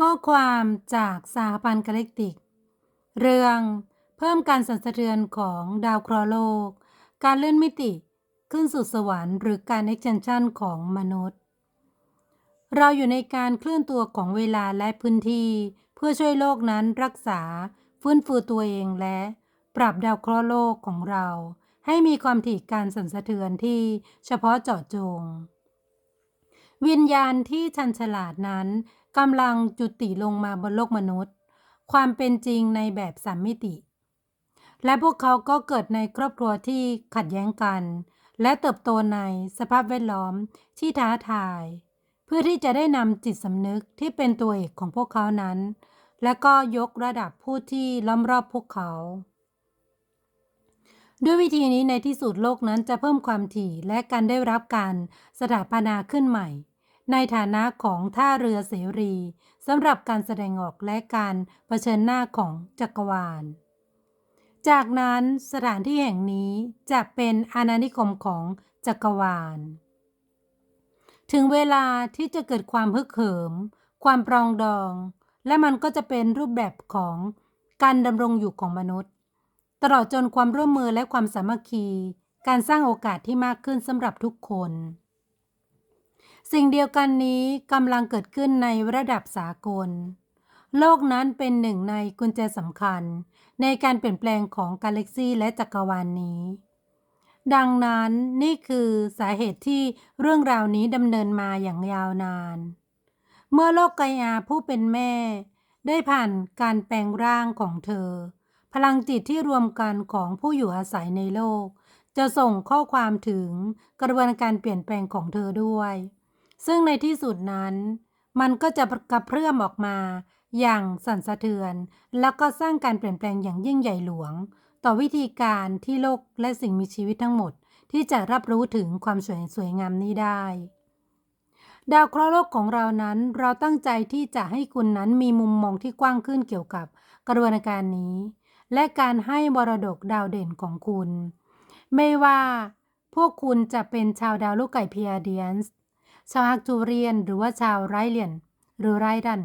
ข้อความจากสหพันธ์กาแล็กติก เรื่องเพิ่มการสั่นสะเทือนของดาวเคราะห์โลก การเลื่อนมิติขึ้นสู่สวรรค์หรือการ extension ของมนุษย์ เราอยู่ในการเคลื่อนตัวของเวลาและพื้นที่ เพื่อช่วยโลกนั้นรักษา ฟื้นฟูตัวเองและ ปรับดาวเคราะห์โลกของเรา ให้มีความถี่การสั่นสะเทือนที่เฉพาะเจาะจง วิญญาณที่ชันฉลาดนั้น กำลังจุติลงมาบนโลกมนุษย์ ความเป็นจริงในแบบสามมิติ และพวกเขาก็เกิดในครอบครัวที่ขัดแย้งกัน และเติบโตในสภาพแวดล้อมที่ท้าทาย เพื่อที่จะได้นำจิตสำนึกที่เป็นตัวเอกของพวกเขานั้น และก็ยกระดับผู้ที่ล้อมรอบพวกเขาด้วยวิธีนี้ในที่สุดโลกนั้นจะเพิ่มความถี่และการได้รับการสถาปนาขึ้นใหม่ ในฐานะของท่าเรือเสรีสำหรับการแสดงออกและการเผชิญหน้าของจักรวาล จากนั้นสถานที่แห่งนี้จะเป็นอาณานิคมของจักรวาล ถึงเวลาที่จะเกิดความฮึกเหิม ความปรองดอง และมันก็จะเป็นรูปแบบของการดำรงอยู่ของมนุษย์ ตลอดจนความร่วมมือและความสามัคคี การสร้างโอกาสที่มากขึ้นสำหรับทุกคน สิ่งเดียวกันนี้กำลังเกิดขึ้นในระดับสากล โลกนั้นเป็นหนึ่งในกุญแจสำคัญ ในการเปลี่ยนแปลงของกาแล็กซีและจักรวาลนนี้ ดังนั้นนี่คือสาเหตุที่เรื่องราวนี้ดำเนินมาอย่างยาวนาน เมื่อโลกไกอาผู้เป็นแม่ ได้ผ่านการแปลงร่างของเธอ พลังจิตที่รวมกันของผู้อยู่อาศัยในโลก จะส่งข้อความถึงกระบวนการเปลี่ยนแปลงของเธอด้วย ซึ่งในที่สุดนั้น มันก็จะกระเพื่อมออกมาอย่างสั่นสะเทือน แล้วก็สร้างการเปลี่ยนแปลงอย่างยิ่งใหญ่หลวง ต่อวิธีการที่โลกและสิ่งมีชีวิตทั้งหมด ที่จะรับรู้ถึงความสวยสวยงามนี้ได้ ดาวเคราะห์โลกของเรานั้นเราตั้งใจที่จะให้คุณนั้นมีมุมมองที่กว้างขึ้นเกี่ยวกับกระบวนการนี้ และการให้มรดกดาวเด่นของคุณ ไม่ว่าพวกคุณจะเป็นชาวดาวลูกไก่พีอาเดียนส์ ชาวฮักจูเรียน หรือว่าชาวไรเลียน หรือไรดัน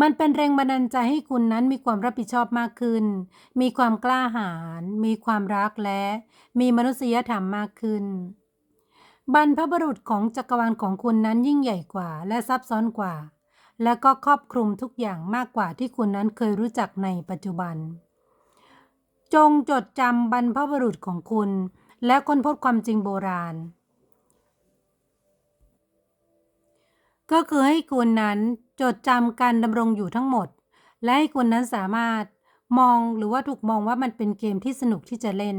มันเป็นแรงบันดาลใจให้คุณนั้นมีความรับผิดชอบมากขึ้น มีความกล้าหาญ มีความรักและ มีมนุษยธรรมมากขึ้น บรรพบุรุษของจักรวาลของคุณนั้นยิ่งใหญ่กว่า และซับซ้อนกว่า และก็ครอบคลุมทุกอย่างมากกว่าที่คุณนั้นเคยรู้จักในปัจจุบัน จงจดจำบรรพบุรุษของคุณและค้นพบความจริงโบราณ ก็คือให้คุณนั้นจดจำการดำรงอยู่ทั้งหมด และให้คุณนั้นสามารถมองหรือว่าถูกมองว่ามันเป็นเกมที่สนุกที่จะเล่น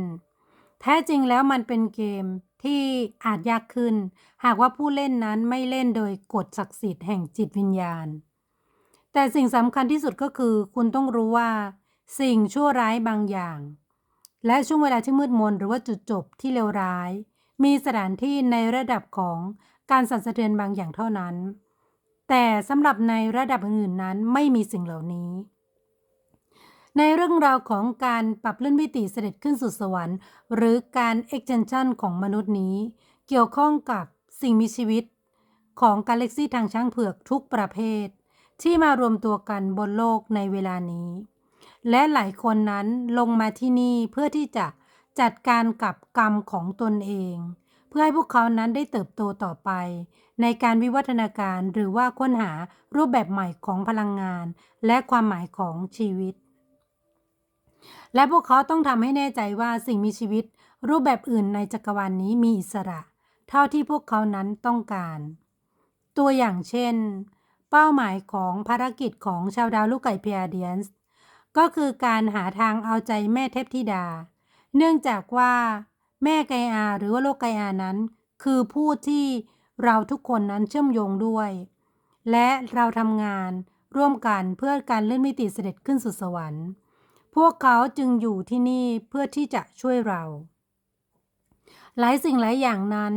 แท้จริงแล้วมันเป็นเกมที่อาจยากขึ้น หากว่าผู้เล่นนั้นไม่เล่นโดยกฎศักดิ์สิทธิ์แห่งจิตวิญญาณ แต่สิ่งสำคัญที่สุดก็คือ คุณต้องรู้ว่า สิ่งชั่วร้ายบางอย่าง และช่วงเวลาที่มืดมนหรือว่าจุดจบที่เลวร้าย มีสถานที่ในระดับของ การสั่นสะเทือนบางอย่างเท่านั้น แต่สำหรับในระดับอื่นๆนั้นไม่มีสิ่งเหล่านี้ ในเรื่องราวของการปรับเลื่อนมิติเสด็จขึ้นสู่สวรรค์ หรือการ extension ของมนุษย์นี้ เกี่ยวข้องกับสิ่งมีชีวิตของกาแล็กซีทางช้างเผือกทุกประเภท ที่มารวมตัวกันบนโลกในเวลานี้ และหลายคนนั้นลงมาที่นี่เพื่อที่จะจัดการกับกรรมของตนเอง พื่อให้พวกเขานั้นได้เติบโตต่อไป ในการวิวัฒนาการหรือว่าค้นหารูปแบบใหม่ของพลังงาน และความหมายของชีวิต และพวกเขาต้องทำให้แน่ใจว่าสิ่งมีชีวิต รูปแบบอื่นในจักรวาลนนี้มีอิสระ เท่าที่พวกเขานั้นต้องการ ตัวอย่างเช่น เป้าหมายของภารกิจของชาวดาวลูกไก่เพียเดียนส์ก็คือการหาทางเอาใจแม่เทพธิดา เนื่องจากว่า แม่ไกอาหรือว่าโลกไกอานั้น คือผู้ที่เราทุกคนนั้นเชื่อมโยงด้วย และเราทำงานร่วมกันเพื่อการเลื่อนมิติเสด็จขึ้นสู่สวรรค์ พวกเขาจึงอยู่ที่นี่เพื่อที่จะช่วยเรา หลายสิ่งหลายอย่างนั้น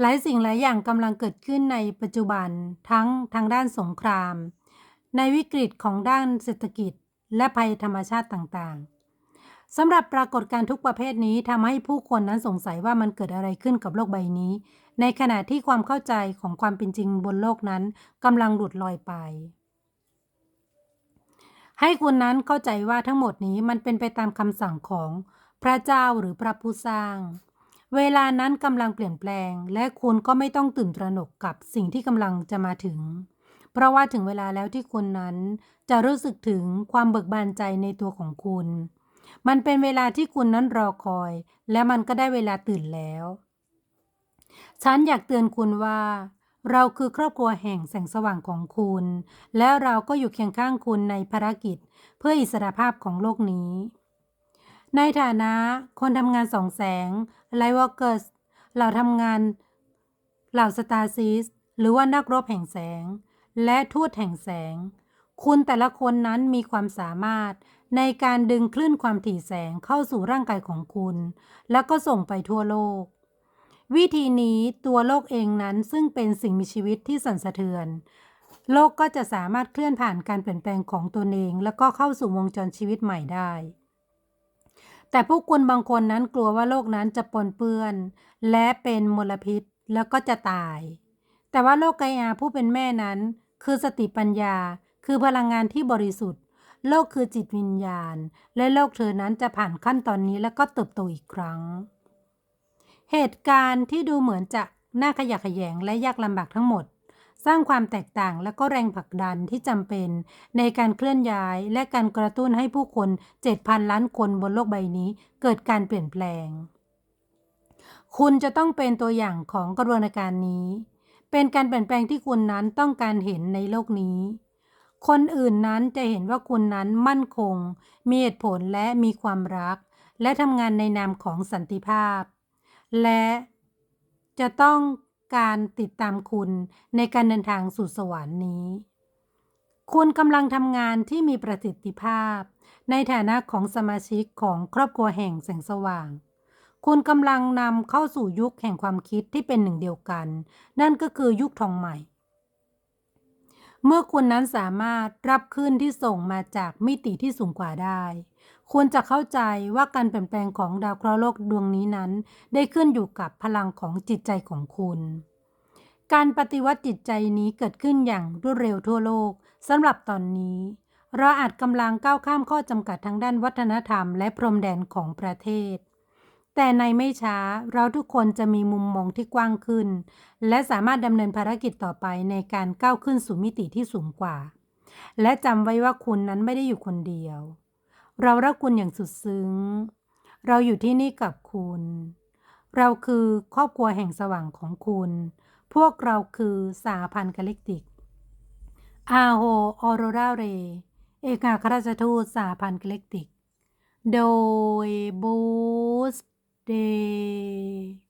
หลายสิ่งหลายอย่างกำลังเกิดขึ้นในปัจจุบันทั้งทางด้านสงคราม ในวิกฤตของด้านเศรษฐกิจ และภัยธรรมชาติต่างๆ สำหรับปรากฏการณ์ทุกประเภทนี้ทำให้ผู้คนนั้นสงสัยว่ามันเกิดอะไรขึ้นกับโลกใบนี้ ในขณะที่ความเข้าใจของความเป็นจริงบนโลกนั้นกำลังหลุดลอยไป ให้คุณนั้นเข้าใจว่าทั้งหมดนี้มันเป็นไปตามคำสั่งของพระเจ้าหรือพระผู้สร้าง เวลานั้นกำลังเปลี่ยนแปลง และคุณก็ไม่ต้องตื่นตระหนกกับสิ่งที่กำลังจะมาถึง เพราะว่าถึงเวลาแล้วที่คุณนั้นจะรู้สึกถึงความเบิกบานใจในตัวของคุณ มันเป็นเวลาที่คุณนั้นรอคอย และมันก็ได้เวลาตื่นแล้ว ฉันอยากเตือนคุณว่า เราคือครอบครัวแห่งแสงสว่างของคุณ และเราก็อยู่เคียงข้างคุณในภารกิจ เพื่ออิสรภาพของโลกนี้ ในฐานะคนทำงานสองแสงไลวอร์เกอร์สเหล่าทำงานเหล่าสตาร์ซีสหรือว่านักรบแห่งแสง และทูตแห่งแสง คุณแต่ละคนนั้นมีความสามารถ ในการดึงคลื่นความถี่แสงเข้าสู่ร่างกายของคุณ แล้วก็ส่งไปทั่วโลก วิธีนี้ตัวโลกเองนั้นซึ่งเป็นสิ่งมีชีวิตที่สั่นสะเทือน โลกก็จะสามารถเคลื่อนผ่านการเปลี่ยนแปลงของตนเอง แล้วก็เข้าสู่วงจรชีวิตใหม่ได้ แต่ผู้คนบางคนนั้นกลัวว่าโลกนั้นจะปนเปื้อน และเป็นมลพิษแล้วก็จะตาย แต่ว่าโลกไกอาผู้เป็นแม่นั้น คือสติปัญญา คือพลังงานที่บริสุทธิ์ โลกคือจิตวิญญาณ และโลกเธอนั้นจะผ่านขั้นตอนนี้แล้วก็เติบโตอีกครั้ง เหตุการณ์ที่ดูเหมือนจะน่าขยะแขยงและยากลำบากทั้งหมด สร้างความแตกต่างและก็แรงผลักดันที่จำเป็น ในการเคลื่อนย้ายและการกระตุ้นให้ผู้คน 7,000 ล้านคนบนโลกใบนี้ เกิดการเปลี่ยนแปลง คุณจะต้องเป็นตัวอย่างของกระบวนการนี้ เป็นการเปลี่ยนแปลงที่คุณนั้นต้องการเห็นในโลกนี้ คนอื่นนั้นจะเห็นว่าคุณนั้นมั่นคง มีเหตุผลและมีความรัก และทำงานในนามของสันติภาพ และจะต้องการติดตามคุณในการเดินทางสู่สวรรค์นี้ คุณกำลังทำงานที่มีประสิทธิภาพ ในฐานะของสมาชิกของครอบครัวแห่งแสงสว่าง คุณกำลังนำเข้าสู่ยุคแห่งความคิดที่เป็นหนึ่งเดียวกัน นั่นก็คือยุคทองใหม่ เมื่อคุณนั้นสามารถรับคลื่นที่ส่งมาจากมิติที่สูงกว่าได้คุณจะเข้าใจว่าการเปลี่ยนแปลงของดาวเคราะห์โลกดวงนี้นั้น ได้ขึ้นอยู่กับพลังของจิตใจของคุณ การปฏิวัติจิตใจนี้เกิดขึ้นอย่างรวดเร็วทั่วโลกสำหรับตอนนี้ เราอาจกำลังก้าวข้ามข้อจำกัดทางด้านวัฒนธรรมและพรมแดนของประเทศ แต่ในไม่ช้าเราทุกคนจะมีมุมมองที่กว้างขึ้น และสามารถดำเนินภารกิจต่อไปในการก้าวขึ้นสู่มิติที่สูงกว่า และจำไว้ว่าคุณนั้นไม่ได้อยู่คนเดียว เรารักคุณอย่างสุดซึ้ง เราอยู่ที่นี่กับคุณ เราคือครอบครัวแห่งสว่างของคุณ พวกเราคือสาพันธ์กาแล็กติกอาโฮออโรราเร เอกอัครราชทูตสาพันธ์กาแล็กติก โดยบูส เดย์